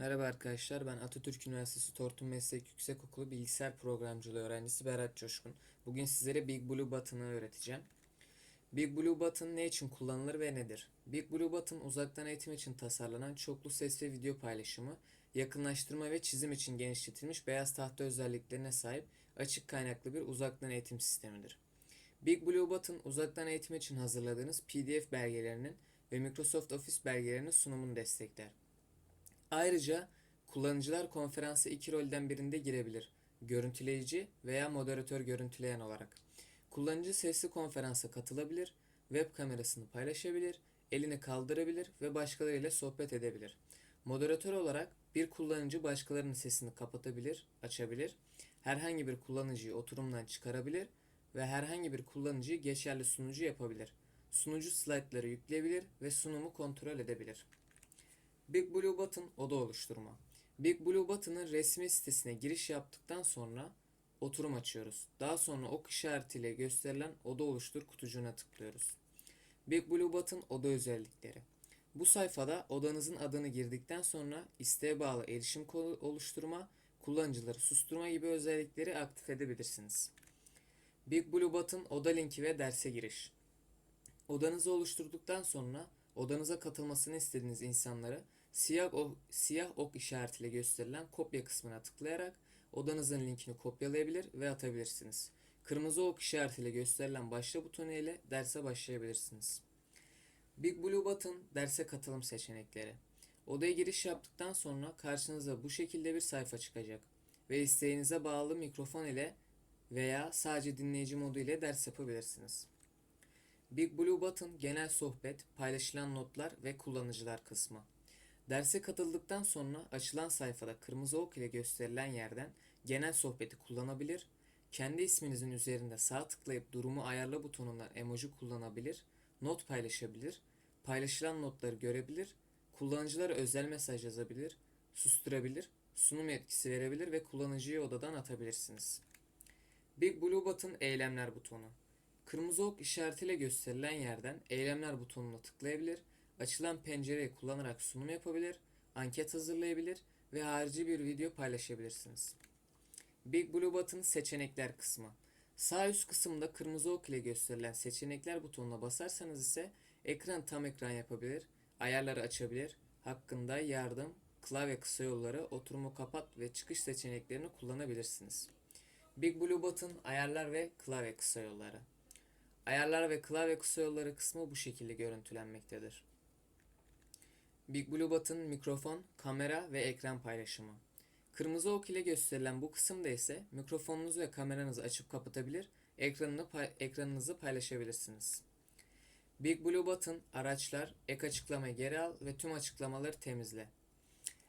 Merhaba arkadaşlar, ben Atatürk Üniversitesi Tortum Meslek Yüksekokulu Bilgisayar Programcılığı öğrencisi Berat Coşkun. Bugün sizlere Big Blue Button'ı öğreteceğim. Big Blue Button ne için kullanılır ve nedir? Big Blue Button uzaktan eğitim için tasarlanan çoklu ses ve video paylaşımı, yakınlaştırma ve çizim için genişletilmiş beyaz tahta özelliklerine sahip açık kaynaklı bir uzaktan eğitim sistemidir. Big Blue Button uzaktan eğitim için hazırladığınız PDF belgelerinin ve Microsoft Office belgelerinin sunumunu destekler. Ayrıca kullanıcılar konferansa iki rolden birinde girebilir. Görüntüleyici veya moderatör görüntüleyen olarak. Kullanıcı sesli konferansa katılabilir, web kamerasını paylaşabilir, elini kaldırabilir ve başkalarıyla sohbet edebilir. Moderatör olarak bir kullanıcı başkalarının sesini kapatabilir, açabilir, herhangi bir kullanıcıyı oturumdan çıkarabilir ve herhangi bir kullanıcıyı geçerli sunucu yapabilir. Sunucu slaytları yükleyebilir ve sunumu kontrol edebilir. Big Blue Button oda oluşturma. Big Blue Button'ın resmi sitesine giriş yaptıktan sonra oturum açıyoruz. Daha sonra ok işaretiyle gösterilen oda oluştur kutucuğuna tıklıyoruz. Big Blue Button oda özellikleri. Bu sayfada odanızın adını girdikten sonra isteğe bağlı erişim kodu oluşturma, kullanıcıları susturma gibi özellikleri aktif edebilirsiniz. Big Blue Button oda linki ve derse giriş. Odanızı oluşturduktan sonra odanıza katılmasını istediğiniz insanları siyah ok, siyah ok işaretiyle gösterilen kopya kısmına tıklayarak odanızın linkini kopyalayabilir ve atabilirsiniz. Kırmızı ok işaretiyle gösterilen başla butonu ile derse başlayabilirsiniz. Big Blue Button derse katılım seçenekleri. Odaya giriş yaptıktan sonra karşınıza bu şekilde bir sayfa çıkacak ve isteğinize bağlı mikrofon ile veya sadece dinleyici modu ile ders yapabilirsiniz. Big Blue Button genel sohbet, paylaşılan notlar ve kullanıcılar kısmı. Derse katıldıktan sonra açılan sayfada kırmızı ok ile gösterilen yerden genel sohbeti kullanabilir, kendi isminizin üzerinde sağ tıklayıp durumu ayarla butonundan emoji kullanabilir, not paylaşabilir, paylaşılan notları görebilir, kullanıcılara özel mesaj yazabilir, susturabilir, sunum yetkisi verebilir ve kullanıcıyı odadan atabilirsiniz. Big Blue Button eylemler butonu. Kırmızı ok işaretiyle gösterilen yerden eylemler butonuna tıklayabilir, açılan pencereyi kullanarak sunum yapabilir, anket hazırlayabilir ve harici bir video paylaşabilirsiniz. Big Blue Button seçenekler kısmı. Sağ üst kısımda kırmızı ok ile gösterilen seçenekler butonuna basarsanız ise ekran tam ekran yapabilir, ayarları açabilir, hakkında yardım, klavye kısa yolları, oturumu kapat ve çıkış seçeneklerini kullanabilirsiniz. Big Blue Button ayarlar ve klavye kısa yolları. Ayarlar ve klavye kısa yolları kısmı bu şekilde görüntülenmektedir. Big Blue Button mikrofon, kamera ve ekran paylaşımı. Kırmızı ok ile gösterilen bu kısımda ise mikrofonunuzu ve kameranızı açıp kapatabilir, ekranını pay- ekranınızı paylaşabilirsiniz. Big Blue Button araçlar, ek açıklamayı geri al ve tüm açıklamaları temizle.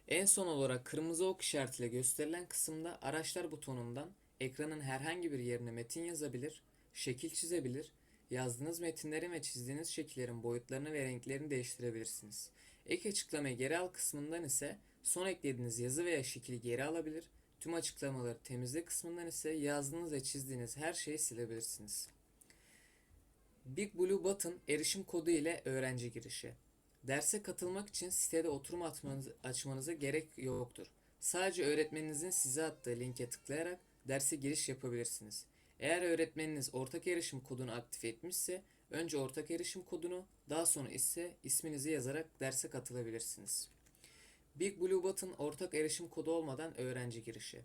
En son olarak kırmızı ok işaretiyle gösterilen kısımda araçlar butonundan ekranın herhangi bir yerine metin yazabilir, şekil çizebilir, yazdığınız metinlerin ve çizdiğiniz şekillerin boyutlarını ve renklerini değiştirebilirsiniz. Ek açıklamayı geri al kısmından ise son eklediğiniz yazı veya şekli geri alabilir, tüm açıklamaları temizle kısmından ise yazdığınız ve çizdiğiniz her şeyi silebilirsiniz. Big Blue Button erişim kodu ile öğrenci girişi. Derse katılmak için sitede oturum atmanız, açmanıza gerek yoktur. Sadece öğretmeninizin size attığı linke tıklayarak derse giriş yapabilirsiniz. Eğer öğretmeniniz ortak erişim kodunu aktif etmişse önce ortak erişim kodunu daha sonra ise isminizi yazarak derse katılabilirsiniz. Big Blue Button ortak erişim kodu olmadan öğrenci girişi.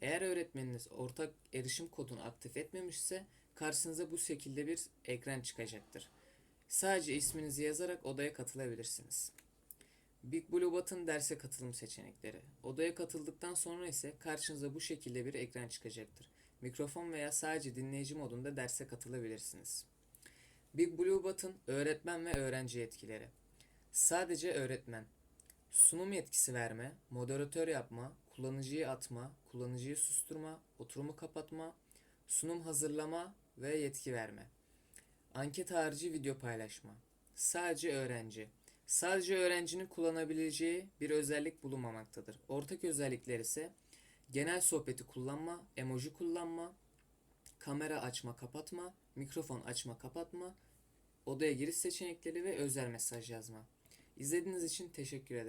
Eğer öğretmeniniz ortak erişim kodunu aktif etmemişse karşınıza bu şekilde bir ekran çıkacaktır. Sadece isminizi yazarak odaya katılabilirsiniz. Big Blue Button derse katılım seçenekleri. Odaya katıldıktan sonra ise karşınıza bu şekilde bir ekran çıkacaktır. Mikrofon veya sadece dinleyici modunda derse katılabilirsiniz. Big Blue Button öğretmen ve öğrenci yetkileri. Sadece öğretmen. Sunum yetkisi verme, moderatör yapma, kullanıcıyı atma, kullanıcıyı susturma, oturumu kapatma, sunum hazırlama ve yetki verme. Anket harici video paylaşma. Sadece öğrenci. Sadece öğrencinin kullanabileceği bir özellik bulunmamaktadır. Ortak özellikler ise genel sohbeti kullanma, emoji kullanma, kamera açma kapatma, mikrofon açma kapatma, odaya giriş seçenekleri ve özel mesaj yazma. İzlediğiniz için teşekkür ederim.